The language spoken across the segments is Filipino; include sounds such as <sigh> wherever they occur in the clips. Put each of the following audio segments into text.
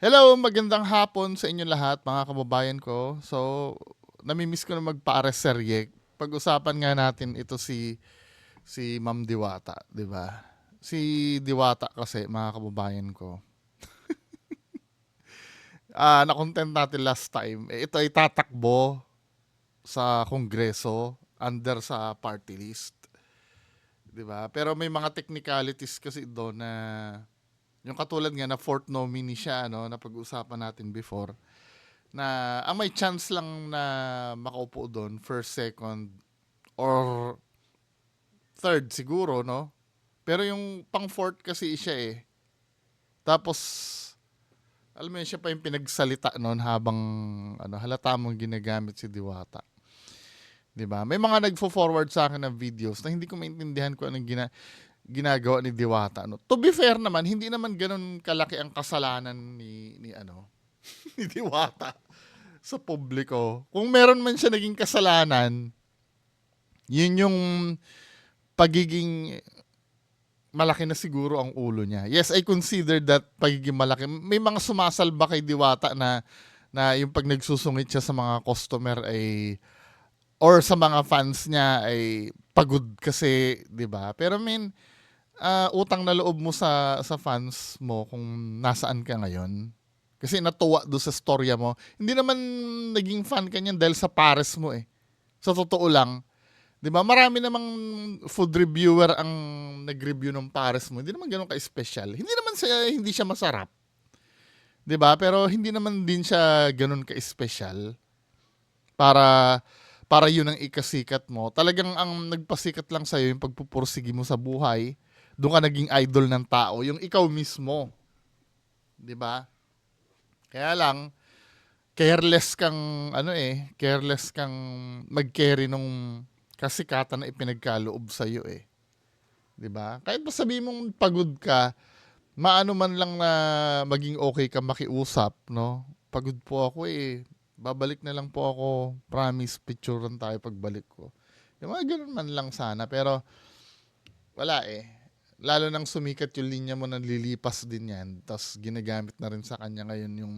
Hello, magandang hapon sa inyo lahat, mga kababayan ko. So, namimiss ko na magpa-ares serye. Pag-usapan nga natin ito si si Ma'am Diwata, 'di ba? Si Diwata kasi, mga kababayan ko. <laughs> Ah, na-content natin last time. Eh, ito ay tatakbo sa kongreso under sa party list. 'Di ba? Pero may mga technicalities kasi doon na yung katulad nga na fourth nominee siya no na pag-usapan natin before na ang may chance lang na makaupo doon first, second or third siguro no. Pero yung pang fourth kasi siya eh. Tapos alam mo siya pa yung pinagsalita noon habang ano halata mong ginagamit si Diwata. 'Di ba? May mga nagfo-forward sa akin ng videos na hindi ko maintindihan kung anong gina ginagawa ni Diwata no. To be fair naman, hindi naman ganoon kalaki ang kasalanan ni ni ano <laughs> ni Diwata sa publiko. Kung meron man siya naging kasalanan, yun yung pagiging malaki na siguro ang ulo niya. Yes, I consider that pagiging malaki. May mga sumasalba kay Diwata na na yung pag nagsusungit siya sa mga customer ay or sa mga fans niya ay pagod kasi, 'di ba? Pero I mean, ah, utang na loob mo sa sa fans mo kung nasaan ka ngayon. Kasi natuwa do sa storya mo. Hindi naman naging fan ka niyan dahil sa pares mo eh. Sa totoo lang, 'di ba? Marami namang food reviewer ang nag-review ng pares mo. Hindi naman ganoon ka-special. Hindi naman siya hindi siya masarap. 'Di ba? Pero hindi naman din siya ganoon ka-special para para yun ang ikasikat mo. Talagang ang nagpasikat lang sa'yo yung pagpupursigi mo sa buhay. Doon ka naging idol ng tao. Yung ikaw mismo. 'Di ba? Kaya lang, careless kang, ano eh, careless kang mag-carry nung kasikatan na ipinagkaloob sa'yo eh. 'Di ba? Kahit pa sabihin mong pagod ka, maano man lang na maging okay ka makiusap, no? Pagod po ako eh. Babalik na lang po ako. Promise, picturean tayo pagbalik ko. Yung mga ganun man lang sana. Pero, wala eh. Lalo nang sumikat yung linya mo nang lilipas din yan. Tapos ginagamit na rin sa kanya ngayon yung,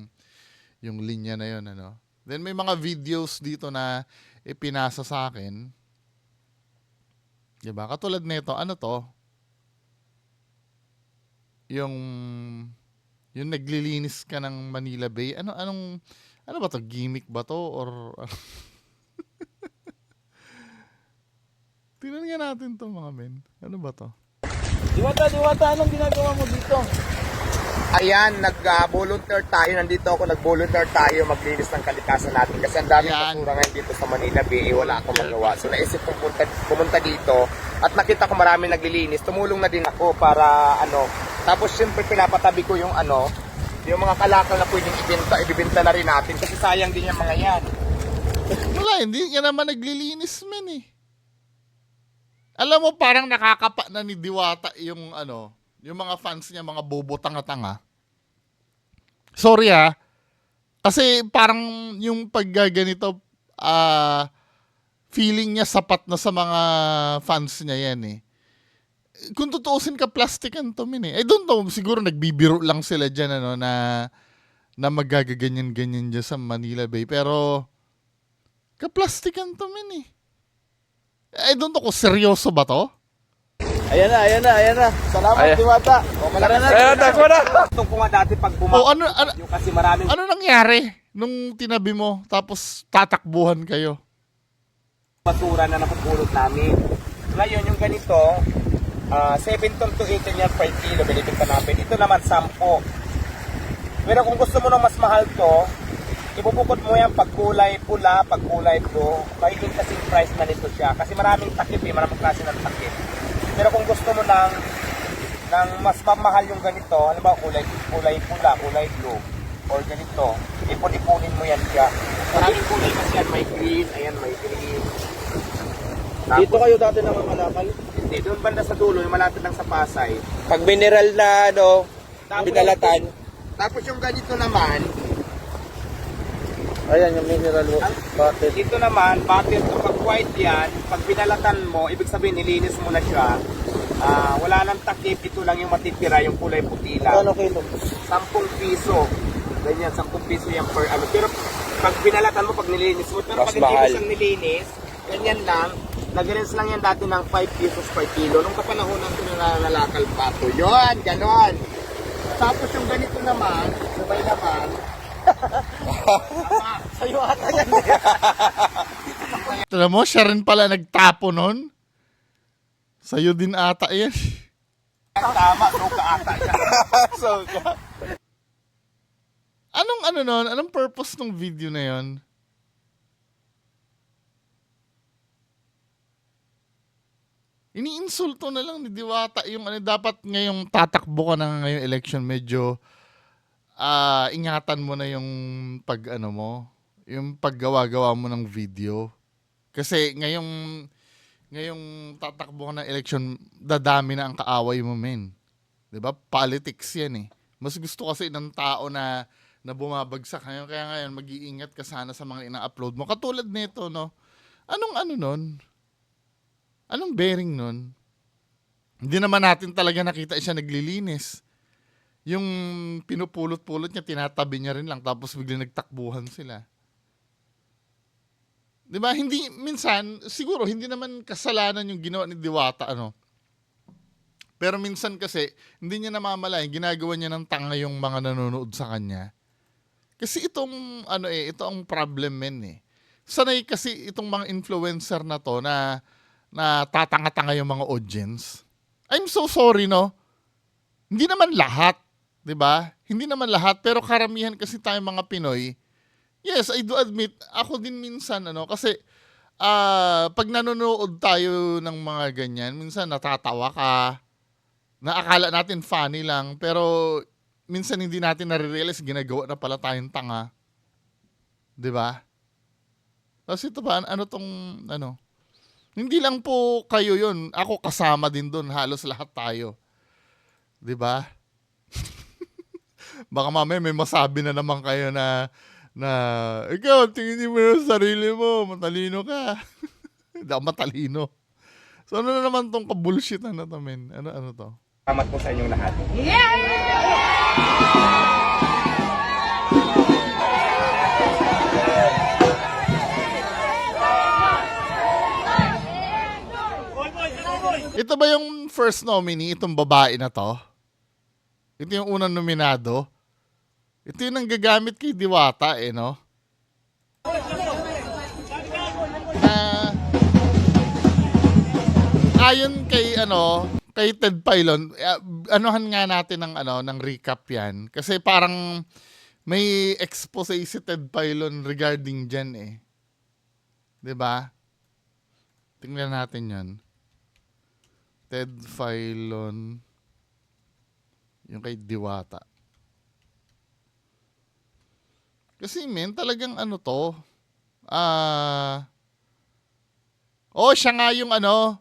yung linya na yun. Ano? Then may mga videos dito na ipinasa sa akin. Diba? Katulad nito, ano to? Yung yung naglilinis ka ng Manila Bay. Ano anong ano ba to? Gimmick ba to or <laughs> Tingnan nga natin to mga men. Ano ba to? Diwata, Diwata, anong ginagawa mo dito? Ayan, nag-volunteer tayo. Nandito ako, nag-volunteer tayo maglinis ng kalikasan natin. Kasi ang daming Ayan. basura ngayon dito sa Manila Bay. Wala akong magawa. So naisip kong pumunta, pumunta dito. At nakita ko marami naglilinis. Tumulong na din ako para ano. Tapos syempre pinapatabi ko yung ano, yung mga kalakal na pwedeng ibenta, ibibenta na rin natin. Kasi sayang din yung mga yan. Wala, hindi niya naman naglilinis men eh. Alam mo, parang nakakapa na ni Diwata yung ano, yung mga fans niya, mga bobo tanga-tanga. Sorry ah. Kasi parang yung paggaganito, ah, feeling niya sapat na sa mga fans niya yan eh. Kung tutuusin ka, plastikan to min eh. I don't know, siguro nagbibiro lang sila dyan ano, na, na magagaganyan-ganyan dyan sa Manila Bay. Pero, Kaplastikan to min eh. I don't know kung seryoso ba to? Ayan na, ayan na, ayan na. Salamat, Ayan. Diwata. O, Tara na. Ayan, takbo na! Nga dati pag O bumaba. ano, ano, Yung kasi maraming ano nangyari nung tinabi mo tapos tatakbuhan kayo? basura na napupulot namin. Ngayon, yung ganito, ah 7 ton to 8 ton yan per kilo, binibinta namin. Ito naman, 10. Pero kung gusto mo ng mas mahal to, ibubukod mo yan pag kulay pula, pag kulay blue, magiging kasing price na nito siya. Kasi maraming takip eh, maraming klase ng takip. Pero kung gusto mo ng, ng mas mamahal yung ganito, halimbawa kulay, kulay pula, kulay blue, or ganito, ipon-ipunin mo yan siya. Maraming kulay kasi yan, may green, ayan, may green. Dito kayo dati na mamalakal. Hindi, doon banda sa dulo, yung malapit lang sa Pasay. Pag mineral na, ano, Tapos, binalatan. Tapos yung ganito naman, Ayan, yung mineral bottle. dito naman, battle to pag white yan, pag binalatan mo, ibig sabihin nilinis mo na siya, ah, wala nang takip, ito lang yung matitira, yung kulay puti lang. Ano kilo? 10 piso. Ganyan, 10 piso yan per ano. Pero pag pinalatan mo, pag nilinis mo, pero Mas pag hindi mo mahal. siyang nilinis, ganyan lang, nag-rinse lang yan dati ng 5 pesos per kilo. Nung kapanahonan ko na nangalakal pa to. Yun, ganon. Tapos yung ganito naman, sabay naman, sa'yo ata yan. Alam mo, siya rin pala nagtapo nun. Sa'yo din ata yan. Tama, suka ata yan. <laughs> so, Anong ano nun? Anong purpose ng video na yon? Iniinsulto na lang ni Diwata yung ano dapat ngayong tatakbo ka na ngayong election medyo ah ingatan mo na yung pag ano mo, yung paggawa-gawa mo ng video. Kasi ngayong ngayong tatakbo ka ng election, dadami na ang kaaway mo, men. 'Di ba? Politics 'yan eh. Mas gusto kasi ng tao na na bumabagsak ngayon. Kaya ngayon, mag-iingat ka sana sa mga ina-upload mo. Katulad nito, no? Anong ano nun? Anong bearing nun? Hindi naman natin talaga nakita siya naglilinis. Yung pinupulot-pulot niya, tinatabi niya rin lang, tapos biglang nagtakbuhan sila. Di ba? Hindi, minsan, siguro, hindi naman kasalanan yung ginawa ni Diwata, ano? Pero minsan kasi, hindi niya namamalayan, ginagawa niya ng tanga yung mga nanonood sa kanya. Kasi itong, ano eh, ito ang problem men eh. Sanay kasi itong mga influencer na to na, na tatanga-tanga yung mga audience. I'm so sorry, no? Hindi naman lahat, 'di ba? Hindi naman lahat, pero karamihan kasi tayong mga Pinoy. Yes, I do admit, ako din minsan ano kasi ah pag nanonood tayo ng mga ganyan, minsan natatawa ka. Naakala natin funny lang, pero minsan hindi natin nare-realize ginagawa na pala tayong tanga. 'Di ba? Tapos ito ba, ano tong, ano, hindi lang po kayo yun. Ako kasama din doon. Halos lahat tayo. 'Di ba? Baka mamaya may masabi na naman kayo na na ikaw, tingin mo yung sarili mo, matalino ka. <laughs> Hindi ako matalino. So ano na naman tong kabullshit na to, men? Ano, ano to? Salamat po sa inyong lahat. Ito ba yung first nominee, itong babae na to? Ito yung unang nominado? Ito yung nanggagamit kay Diwata eh, no? Na, ayon kay ano, kay Ted Pilon, eh, anuhan nga natin ng ano, ng recap 'yan kasi parang may expose si Ted Pilon regarding diyan eh. 'Di ba? Tingnan natin 'yan. Ted Filon yung kay Diwata. Kasi men, talagang ano to, ah, oh, siya nga yung ano,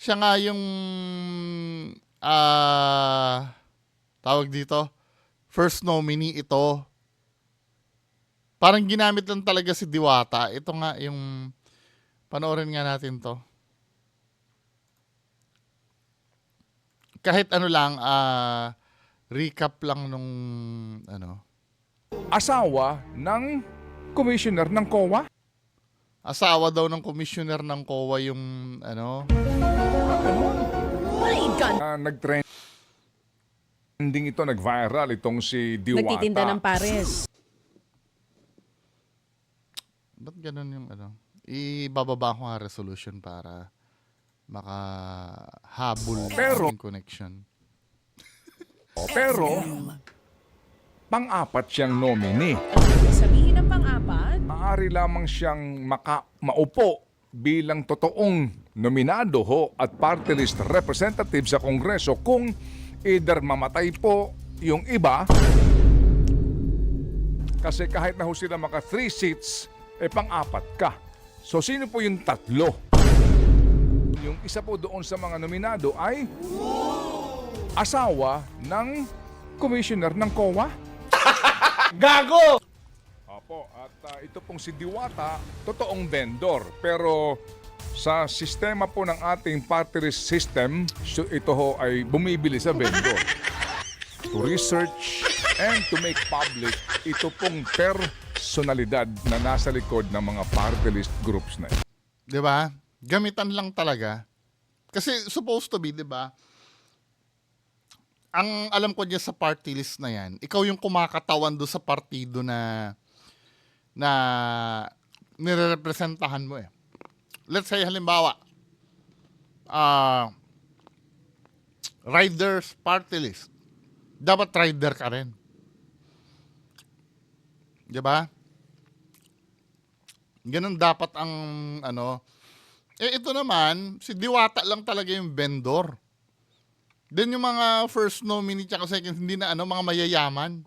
siya nga yung, ah, tawag dito, first nominee ito. Parang ginamit lang talaga si Diwata. Ito nga yung, panoorin nga natin to. Kahit ano lang, ah, recap lang nung, ano, asawa ng commissioner ng COA. asawa daw ng commissioner ng COA yung, ano, na nag-trending ito, nag-viral itong si Diwata. Nagtitinda ng pares. ba't ganun yung, ano, ibababa ko nga resolution para makahabol Pero- yung connection. <laughs> Pero, pang-apat siyang nominee. Ano sabihin ng pang-apat? Maaari lamang siyang maka maupo bilang totoong nominado ho at party list representative sa Kongreso kung either mamatay po yung iba kasi kahit na ho sila maka three seats, eh pang-apat ka. So sino po yung tatlo? Yung isa po doon sa mga nominado ay asawa ng commissioner ng COA. <laughs> Gago! Opo, at ah, ito pong si Diwata, totoong vendor. Pero sa sistema po ng ating party list system, so ito ho ay bumibili sa vendor. <laughs> to research and to make public ito pong personalidad na nasa likod ng mga party list groups na ito. 'Di ba? Gamitan lang talaga. Kasi supposed to be, 'di ba? Ang alam ko diyan sa party list na 'yan, ikaw yung kumakatawan do sa partido na na nirerepresentahan mo eh. Let's say halimbawa, ah riders party list. Dapat rider ka rin. 'Di ba? Ganun dapat ang ano. Eh ito naman, si Diwata lang talaga yung vendor. Then yung mga first nominee tsaka second hindi na ano, mga mayayaman.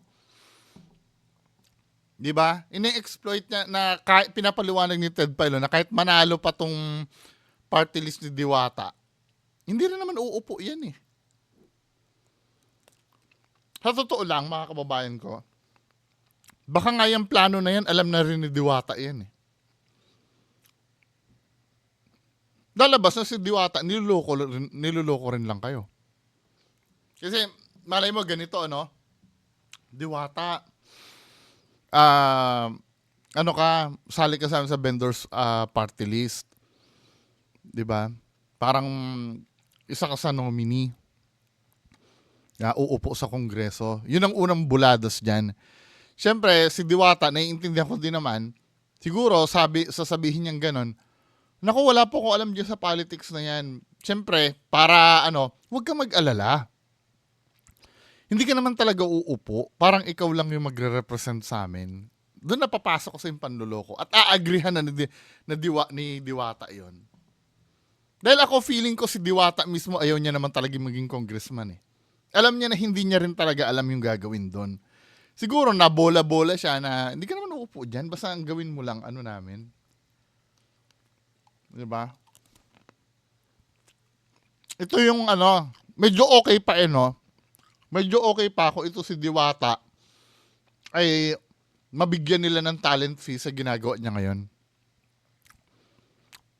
'Di ba? Ine-exploit niya na kahit pinapaliwanag ni Ted Pailo na kahit manalo pa tong party list ni Diwata, hindi rin naman uupo 'yan eh. Sa totoo lang, mga kababayan ko, baka nga yung plano na yan, alam na rin ni Diwata yan eh. Lalabas na si Diwata, niluloko rin, niluloko rin lang kayo. Kasi, malay mo ganito, ano? Diwata, ah, ano ka, sali ka sa sa vendors ah, party list. 'Di ba? Parang isa ka sa nominee na uupo sa kongreso. Yun ang unang buladas diyan. Siyempre, si Diwata, naiintindihan ko din naman, siguro sabi, sasabihin niyang ganon, Naku, wala po ko alam dyan sa politics na yan. Siyempre, para ano, huwag ka mag-alala. Hindi ka naman talaga uupo. Parang ikaw lang yung magre-represent sa amin. Doon napapasok ko sa yung panluloko. At aagrihan na, ni, na diwa, ni Diwata yon. Dahil ako feeling ko si Diwata mismo ayaw niya naman talaga maging congressman eh. Alam niya na hindi niya rin talaga alam yung gagawin doon. Siguro na bola-bola siya na hindi ka naman uupo dyan. Basta ang gawin mo lang ano namin. Di ba? Ito yung ano, medyo okay pa eh, no? Medyo okay pa ako ito si Diwata ay mabigyan nila ng talent fee sa ginagawa niya ngayon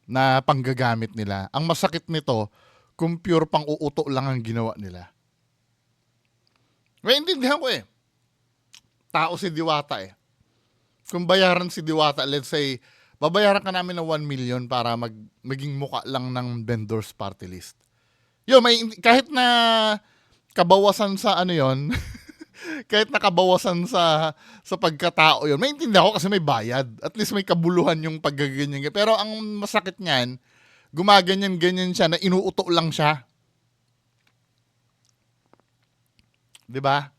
na panggagamit nila. Ang masakit nito, kung pure pang uuto lang ang ginawa nila. Maintindihan ko eh. Tao si Diwata eh. Kung bayaran si Diwata, let's say, babayaran ka namin ng 1 million para mag, maging muka lang ng vendors party list. Yo, may, kahit na kabawasan sa ano yon <laughs> kahit nakabawasan sa sa pagkatao yon maintindihan ko kasi may bayad. At least may kabuluhan yung paggaganyan pero ang masakit niyan gumaganyan ganyan siya na inuuto lang siya. 'di ba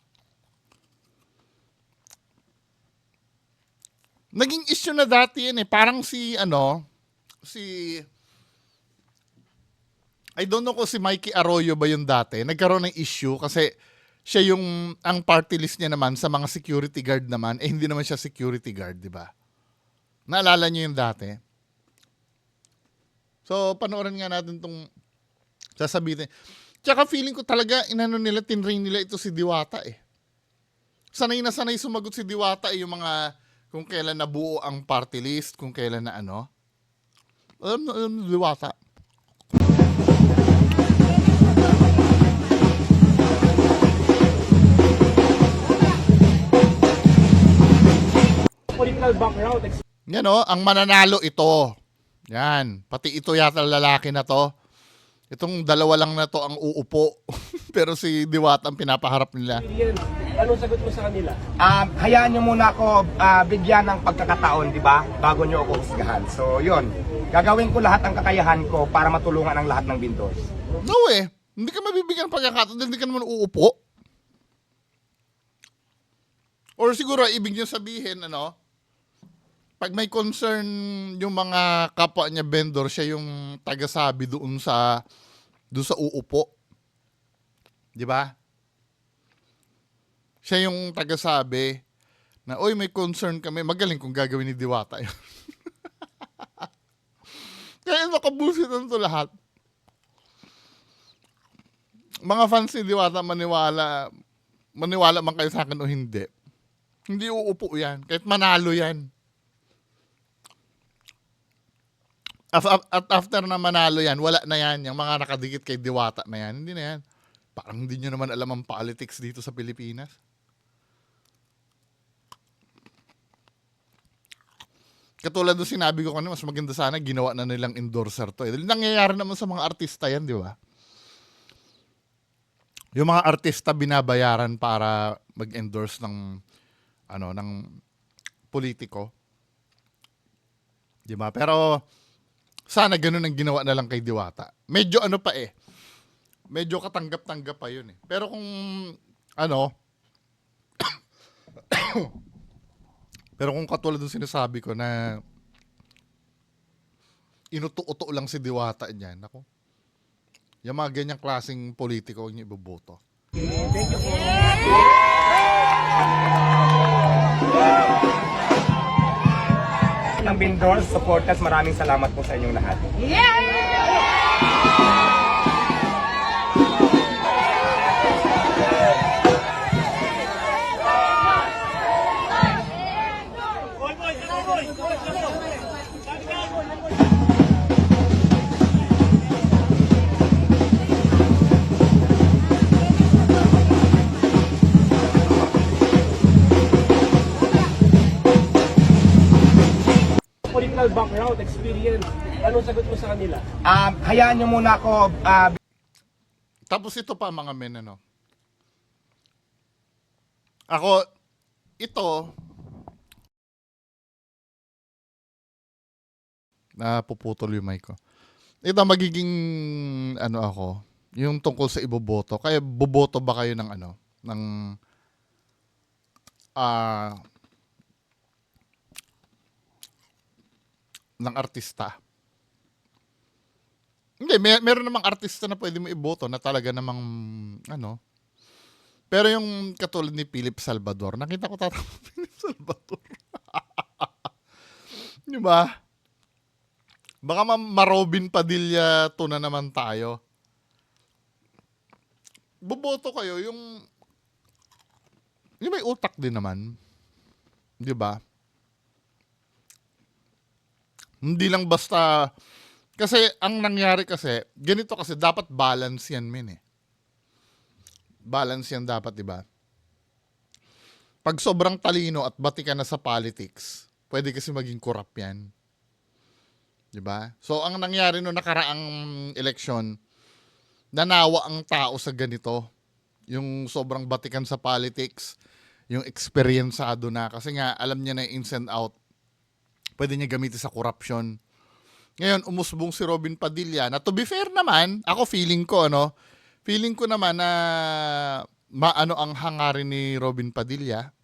naging issue na dati yan eh parang si ano si I don't know kung si Mikey Arroyo ba yung dati. Nagkaroon ng issue kasi siya yung, ang party list niya naman sa mga security guard naman, eh hindi naman siya security guard, di ba? Naalala niyo yung dati? So, panoorin nga natin tong sasabihin. Tsaka feeling ko talaga, inano nila, tinrain nila ito si Diwata eh. Sanay na sanay sumagot si Diwata eh, yung mga, kung kailan nabuo ang party list, kung kailan na ano. Alam na, alam na. Political background, Yan o, ang mananalo ito. Yan. Pati ito yata lalaki na to. Itong dalawa lang na to ang uupo. <laughs> Pero si Diwata ang pinapaharap nila. Anong sagot mo sa kanila? Um, hayaan nyo muna ako ah, bigyan ng pagkakataon, di ba? Bago nyo ako husgahan. So, yun. Gagawin ko lahat ng kakayahan ko para matulungan ang lahat ng vendors. No eh. Hindi ka mabibigyan ng pagkakataon hindi ka naman uupo. Or siguro, ibig niyo sabihin, ano, pag may concern yung mga kapwa niya vendor, siya yung tagasabi doon sa doon sa uupo. 'Di ba? Siya yung tagasabi na, oy, may concern kami. Magaling kung gagawin ni Diwata yun. <laughs> Kaya nakabusit to lahat. Mga fans ni Diwata maniwala, maniwala man kayo sa akin o hindi. Hindi uupo yan. Kahit manalo yan. At, after na manalo yan, wala na yan. Yung mga nakadikit kay Diwata na yan. Hindi na yan. Parang hindi nyo naman alam ang politics dito sa Pilipinas. Katulad ng sinabi ko kanina, mas maganda sana ginawa na nilang endorser to. Eh. Nangyayari naman sa mga artista yan, di ba? Yung mga artista binabayaran para mag-endorse ng ano ng politiko. Di ba? Pero sana ganun ang ginawa na lang kay Diwata. Medyo ano pa eh. Medyo katanggap-tanggap pa yun eh. Pero kung ano <coughs> <coughs> Pero kung katulad ng sinasabi ko na inuto-uto lang si Diwata niyan, ako. Yung mga ganyang klaseng politiko, huwag niyo iboboto. Ang vendors, supporters, maraming salamat po sa inyong lahat. Political background, experience. Anong sagot mo sa kanila? Um, hayaan nyo muna ako ah, Tapos ito pa mga men, ano. Ako, ito, napuputol yung mic ko. Ito magiging, ano ako, yung tungkol sa iboboto. Kaya boboto ba kayo ng ano, ng, ah, ng artista? Hindi, may, meron namang artista na pwede mo iboto na talaga namang, ano. Pero yung katulad ni Philip Salvador, nakita ko tatapos <laughs> Philip Salvador. <laughs> Di ba? Baka ma Marobin Padilla to na naman tayo. Boboto kayo yung yung may utak din naman. Di ba? Hindi lang basta kasi ang nangyari kasi, ganito kasi dapat balance yan min eh. Balance yan dapat, di ba? Pag sobrang talino at bati ka na sa politics, pwede kasi maging corrupt yan. Di ba? So, ang nangyari no nakaraang eleksyon, nanawa ang tao sa ganito. Yung sobrang batikan sa politics, yung experiencado na. Kasi nga, alam niya na yung ins and out. Pwede niya gamitin sa corruption. Ngayon, umusbong si Robin Padilla na to be fair naman, ako feeling ko, ano, feeling ko naman na maano ang hangarin ni Robin Padilla,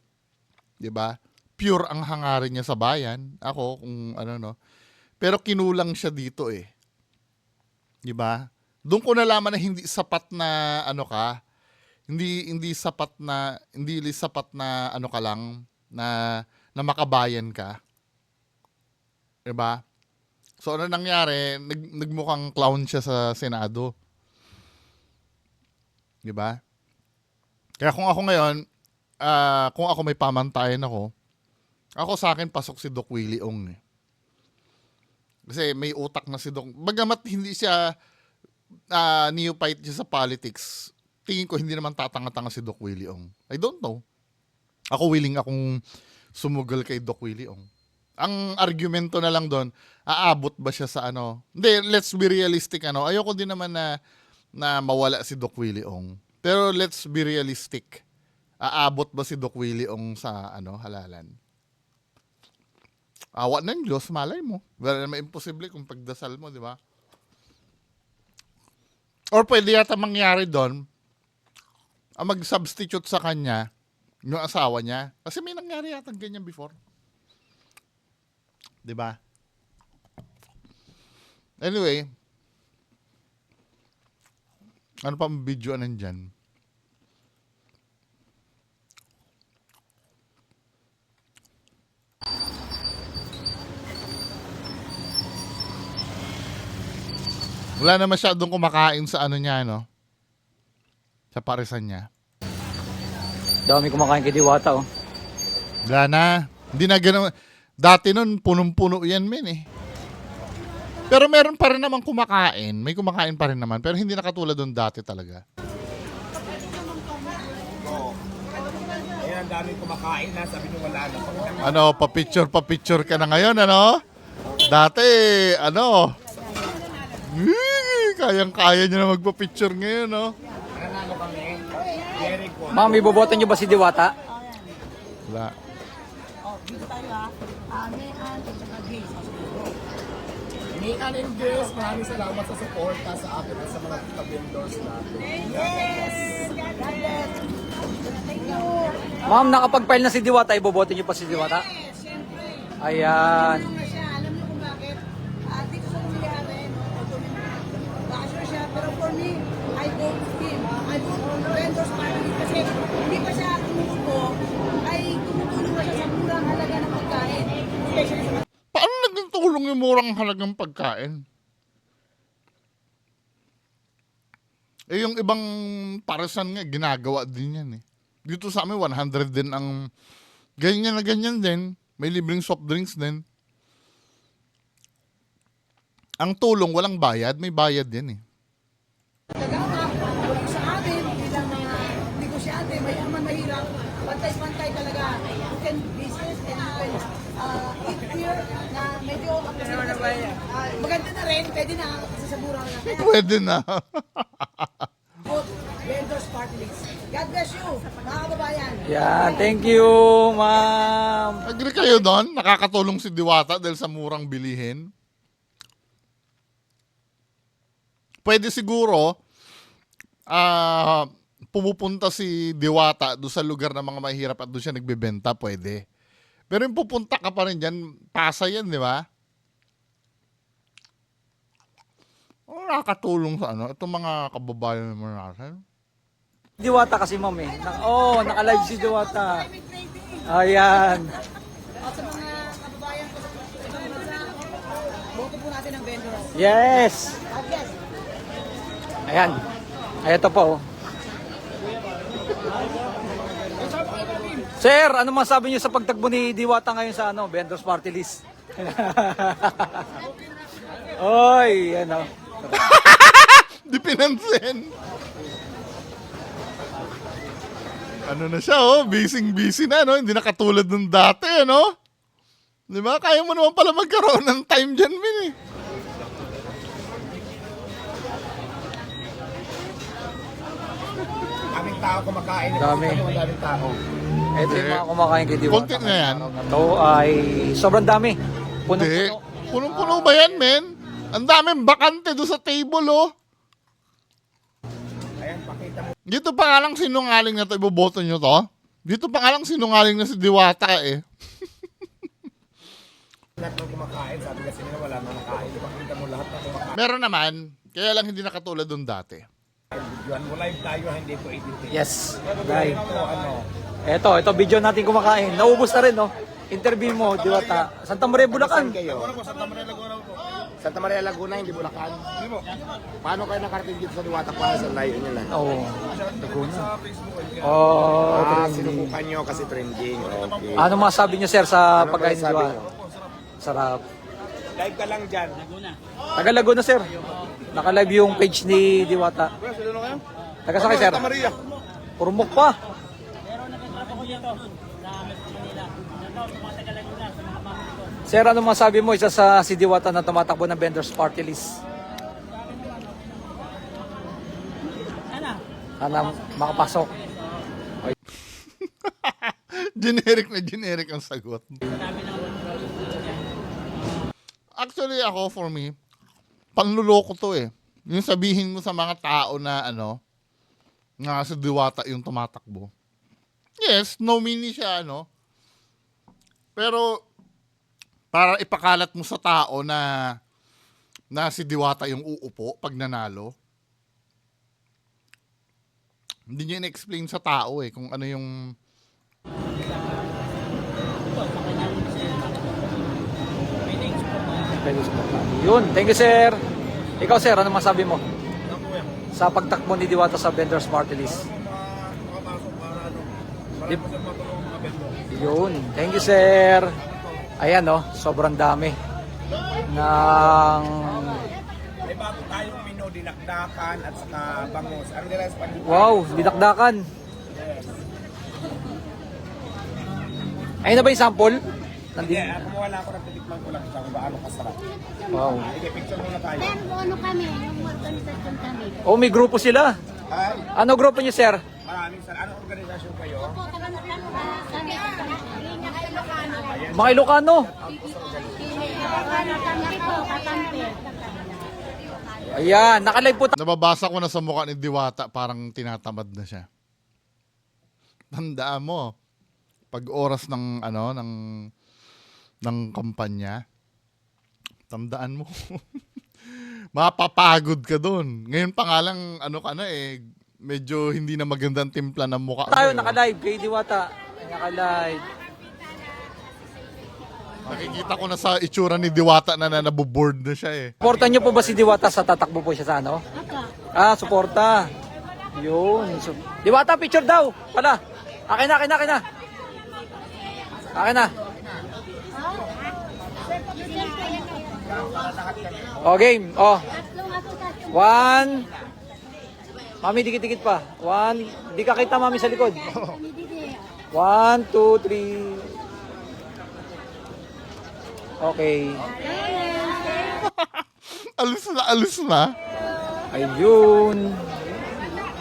'di ba? Pure ang hangarin niya sa bayan. Ako kung ano no. Pero kinulang siya dito eh. 'Di ba? Doon ko nalaman na hindi sapat na ano ka, hindi hindi sapat na hindi sapat na ano ka lang na na makabayan ka. 'Di ba? So ano nangyari? Nag, nagmukhang clown siya sa Senado. 'Di ba? Kaya kung ako ngayon, ah, kung ako may pamantayan ako, ako sa akin pasok si Doc Willie Ong. Eh. Kasi may utak na si Doc. Bagamat hindi siya uh, neophyte siya sa politics, tingin ko hindi naman tatanga-tanga si Doc Willie Ong. I don't know. Ako willing akong sumugal kay Doc Willie Ong. Ang argumento na lang doon, aabot ba siya sa ano? Hindi, let's be realistic ano. Ayoko din naman na na mawala si Doc Willie Ong. Pero let's be realistic. Aabot ba si Doc Willie Ong sa ano, halalan? Awa ng Diyos, malay mo. Wala naman imposible kung pagdasal mo, di ba? Or pwede yata mangyari doon, ang mag-substitute sa kanya, yung asawa niya. Kasi may nangyari yata ganyan before. Di ba? Anyway, ano pa ang video nandyan? Wala na masyadong kumakain sa ano niya, no? Sa parisan niya. Dami kumakain kay Diwata, oh. Wala na. Hindi na ganun. Dati nun, punong-puno yan, men eh. Pero meron pa rin naman kumakain. May kumakain pa rin naman. Pero hindi nakatulad doon dati talaga. Ayun, ang daming kumakain na. Sabi nyo wala na. Ano, pa-picture, pa-picture ka na ngayon, ano? Dati, ano? Kayang-kaya nyo na magpa-picture ngayon, no? Ma'am, ibobotan niyo ba si Diwata? Wala. Oh, Nian and Grace, maraming salamat sa suporta sa akin at sa mga vendors natin. Ma'am, nakapag-file na si Diwata, iboboto niyo pa si Diwata? Ayan. Ano na siya, alam niyo kung bakit? Ah, di ko sa nangyayari, no? Basher siya, pero for me, murang halagang pagkain? Eh, yung ibang parasan nga, ginagawa din yan eh. Dito sa amin, 100 din ang ganyan na ganyan din. May libreng soft drinks din. Ang tulong, walang bayad. May bayad yan eh. Tagama, sa amin, bilang mga negosyante, mayaman, mahirap, pantay-pantay talaga. You can business and you can uh, eat here na medyo uh, maganda na rin, pwede na kasi sa mura na. Kaya Pwede na. vendors party list. God bless you, mga kababayan. Yan, thank you, ma'am. Agree kayo doon? Nakakatulong si Diwata dahil sa murang bilihin? Pwede siguro, ah, pumupunta si Diwata doon sa lugar ng mga mahirap at doon siya nagbebenta, pwede. Pero yung pupunta ka pa rin dyan, pasa yan, di ba? Oh, nakakatulong sa ano, itong mga kababayan naman natin. Diwata kasi, ma'am eh. Na- oh, naka-live si Diwata. Ayan. Yes. Ayan. Ay, ito po. oh. Sir, ano masabi niyo sa pagtagbo ni Diwata ngayon sa ano, vendors party list? <laughs> Oy, ano. <laughs> Di pinansin. Ano na siya, oh, busy-busy na, no? Hindi na katulad ng dati, ano? Di ba? Kaya mo naman pala magkaroon ng time dyan, Min, eh. Daming tao kumakain. Dami. Daming tao. Ito yung mga kumakain kay Diwata. Konti na yan. Ito ay sobrang dami. Puno-puno. Punong-puno ba yan, men? Ang daming bakante doon sa table, oh. Ayan, pakita mo. Dito pa nga lang sinungaling na to, iboboto nyo to. Dito pa nga lang sinungaling na si Diwata, eh. <laughs> Lahat ng kumakain, sabi kasi nila wala na nakain. Pakita mo lahat ng kumakain. Meron naman, kaya lang hindi nakatulad doon dati. Yun, mo live tayo, hindi ko edit. Yes. Right. Right. Ito, ano, Ito, ito video natin kumakain. Naubos na rin, no? Interview mo, Diwata. Santa Maria, Bulacan. Kayo? Santa Maria Laguna, hindi Bulacan. Hindi mo. Paano kayo nakarating dito sa Diwata para sa live nyo lang? Oo. Oh, Laguna. Oh, Ah, trending. sinubukan nyo kasi trending. Okay. Ano masabi niyo, sir, sa Ano pagkain Diwata? niyo? Sarap. Live ka lang dyan. Taga Laguna, sir. Naka-live yung page ni Diwata. Taga sa sir? Maria. Purmok pa. Sir, ano masabi mo isa sa si Diwata na tumatakbo ng vendors party list? Sana makapasok. <laughs> generic na generic ang sagot. Actually, ako, for me, panluloko to eh. Yung sabihin mo sa mga tao na ano, nga sa diwata yung tumatakbo. Yes, nomini siya, ano. Pero, para ipakalat mo sa tao na na si Diwata yung uupo pag nanalo. Hindi niya in-explain sa tao eh kung ano yung Yun, thank you sir. Ikaw sir, ano masabi mo? Sa pagtakbo ni Diwata sa vendors party list. Yun, thank you sir. Ayan no, sobrang dami ng May bago tayong menu, dinakdakan at saka bangus. Ano nila sa wow, dinakdakan. Ayun na ba yung sample? Hindi, Nandito. ah, kumuha lang ako ng titikman ko lang siya kung gaano kasarap. Wow. Sige, picture muna tayo. Pero ano kami, yung organisasyon kami. Oh, may grupo sila. Ay, Ano grupo niyo, sir? Maraming sal. Anong organisasyon kayo? Po, taga-taga kami. Linya kayo Ilocano. Mga Ilocano. Ilocano, kami po, katampi. Ayan, nakalive po Nababasa ko na sa mukha ni Diwata parang tinatamad na siya. Tandaan mo, pag oras ng ano ng ng kampanya, tandaan mo. <laughs> Mapapagod ka doon. Ngayon pa nga lang ano ka na eh medyo hindi na magandang timpla ng mukha. tayo, eh. nakalive kay Diwata. Nakalive. Nakikita ko na sa itsura ni Diwata na, na naboboard na siya eh. Suporta niyo po ba si Diwata sa tatakbo po siya sa ano? Ah, suporta. Yun. So, Diwata, picture daw. Pala. Akin na, akin na, akin na. Akin na. O, game. O. One. Mami, dikit-dikit pa. One. Di ka kita, mami, sa likod. One, two, three. Okay. <laughs> Alis na, alis na. Ayun.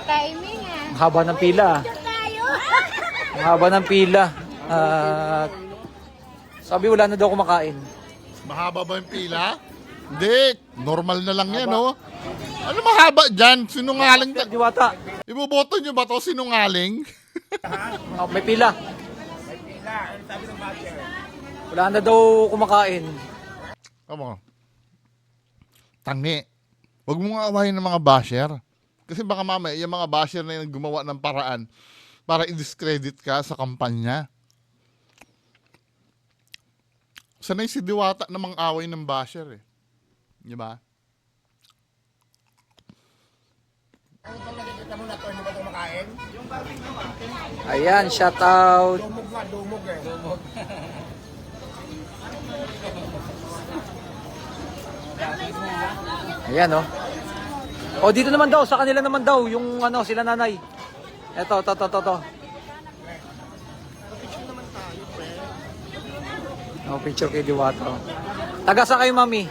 Timing ah. Ang haba ng pila. Tayo. <laughs> Ang haba ng pila. At sabi wala na daw kumakain. Mahaba ba yung pila? Hindi, normal na lang yan, oh. Ano mahaba dyan? Sinungaling ka. Diwata, Iboboto nyo ba to sinungaling? oh, may pila. Wala na daw kumakain. Amo. Tangi. Huwag mo nga awayin ng mga basher. Kasi baka mamaya, yung mga basher na yung gumawa ng paraan para i-discredit ka sa kampanya. Sanay si Diwata na mang away ng basher eh. Di ba? Ayan, shout out. Dumog nga, dumog eh. Dumog. Ayan, oh. O, dito naman daw, sa kanila naman daw, yung ano, sila nanay. Eto, to, to, to, to. Oh, picture kay Diwata. oh. Taga sa kayo, mami?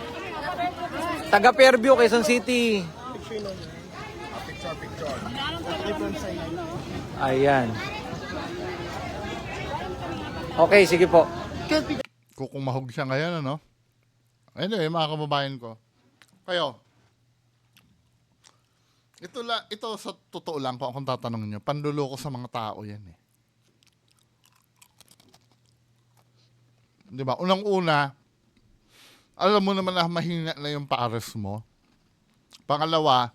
Taga Fairview, Quezon City. Ayan. Okay, sige po. Kukumahog siya ngayon, ano? Anyway, mga kababayan ko. Kayo. Ito, la, ito sa totoo lang, kung akong tatanungin nyo, panluloko sa mga tao yan eh. Di? Unang-una, alam mo naman na mahina na yung paares mo. Pangalawa,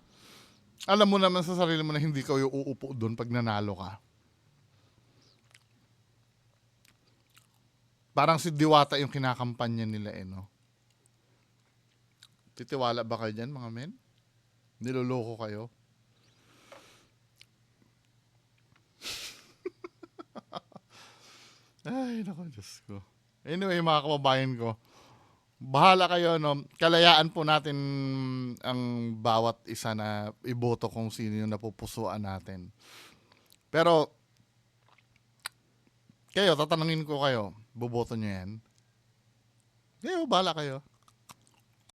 alam mo naman sa sarili mo na hindi ka yung uupo doon pag nanalo ka. Parang si Diwata yung kinakampanya nila eh, no? Titiwala ba kayo dyan, mga men? Niloloko kayo? <laughs> Ay, naku, Diyos ko. Anyway, mga kababayan ko, bahala kayo, no? Kalayaan po natin ang bawat isa na iboto kung sino yung napupusuan natin. Pero, kayo, tatanungin ko kayo, boboto nyo yan? Kayo, bahala kayo.